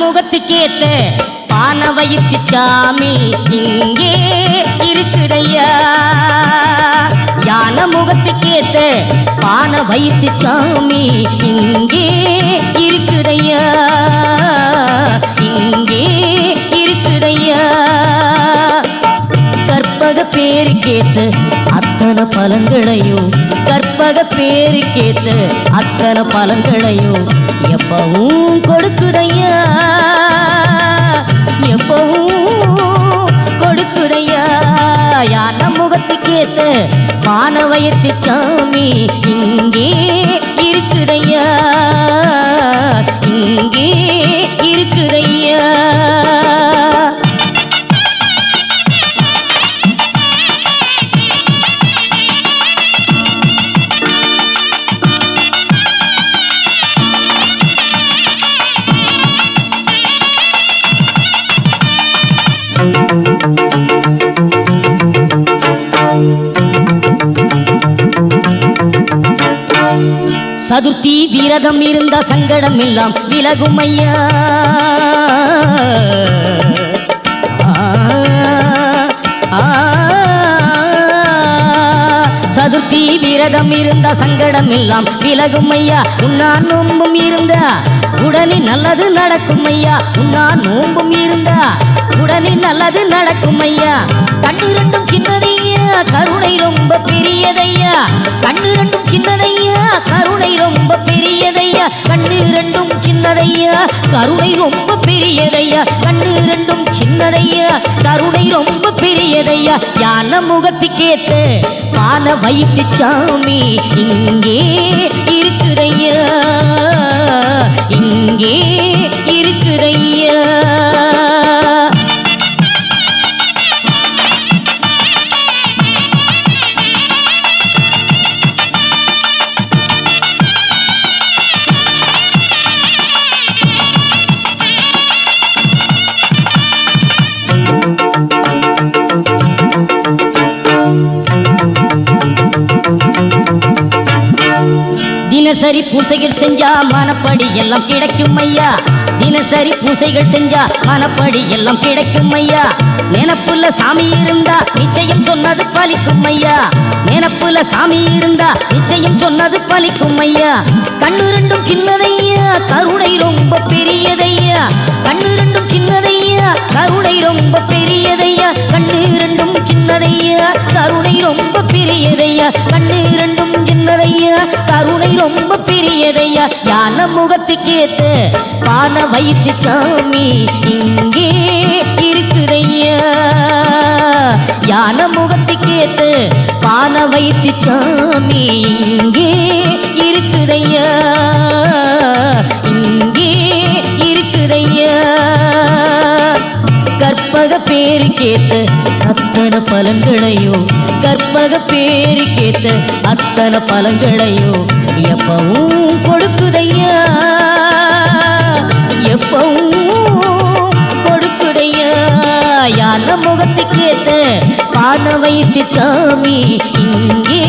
முகத்துக்கேத்த பான வயிற்று சாமி இங்கே இருக்குதையா? யான முகத்துக்கேத்த பான வயிற்று சாமி இங்கே இருக்குதையா? இங்கே இருக்குதையா? கற்பக பேருக்கேத்து அத்தனை பலன்களையும் கற்பக பேருக்கேத்து அத்தனை பலன்களையும் எப்பவும் கொடுத்துறையா? எப்பவும் கொடுத்துறையா? யான முகத்துக்கேத்த மானவயத்து சாமி இங்கே சதுர்த்தி விரதம் இருந்த சங்கடம் எல்லாம் விலகும் ஐயா ஆ, ஆ, சதுர்த்தி விரதம் இருந்த சங்கடம் எல்லாம் விலகும் ஐயா உன்னா நோம்பும் இருந்தா உடனே நல்லது நடக்கும் ஐயா உன்னா நோம்பும் இருந்தா உடனே நல்லது நடக்கும் ஐயா கண்ணு ரெண்டும் சின்னதையா கருணை ரொம்ப பெரியது. பெரியதையா கண்ணு ரெண்டும் சின்னதையா. கருணை ரொம்ப பெரியதையா. கண்ணு ரெண்டும் சின்னதையா. கருணை ரொம்ப பெரியதையா. யான முகத்துக்கேத்த பான வயிற்று சாமி இங்கே இருக்குதையா. இங்கே இருக்குதையா. தினசரி பூசைகள் செஞ்சா மனப்படி எல்லாம் கிடைக்கும் ஐயா. தினசரி பூசைகள் செஞ்சா மனப்படி எல்லாம் கிடைக்கும் ஐயா. நினப்புல சாமி இருந்தா நிச்சயம் சொன்னது பலிக்கும் ஐயா. நினப்புல சாமி இருந்தா நிச்சயம் சொன்னது பலிக்கும் ஐயா. கண்ணு ரெண்டும் சின்னதையா கருணை ரொம்ப பெரியதையா கண்ணு ரெண்டும் சின்னதையா கருணை ரொம்ப பெரியதையா கண்ணு ரெண்டும் சின்னதையா கருணை ரொம்ப பெரியதையா கண்ணு ரெண்டும் சின்னதையா? கருணை ரொம்ப பெரியதையா? யான முகத்துக்கேத்த பான வயிற்று சாமி இங்கே இருக்குதையா? யான முகத்துக்கேத்த பான வயிற்று சாமி இங்கே கற்பக பேருக்கேத்த அத்தனை பலன்களையும் கற்பக பேருக்கேத்த அத்தனை பலன்களையும் எப்பவும் கொடுக்குதையா? எப்பவும் கொடுக்குதையா? யார முகத்துக்கேத்த பான வைத்து சாமி இங்கே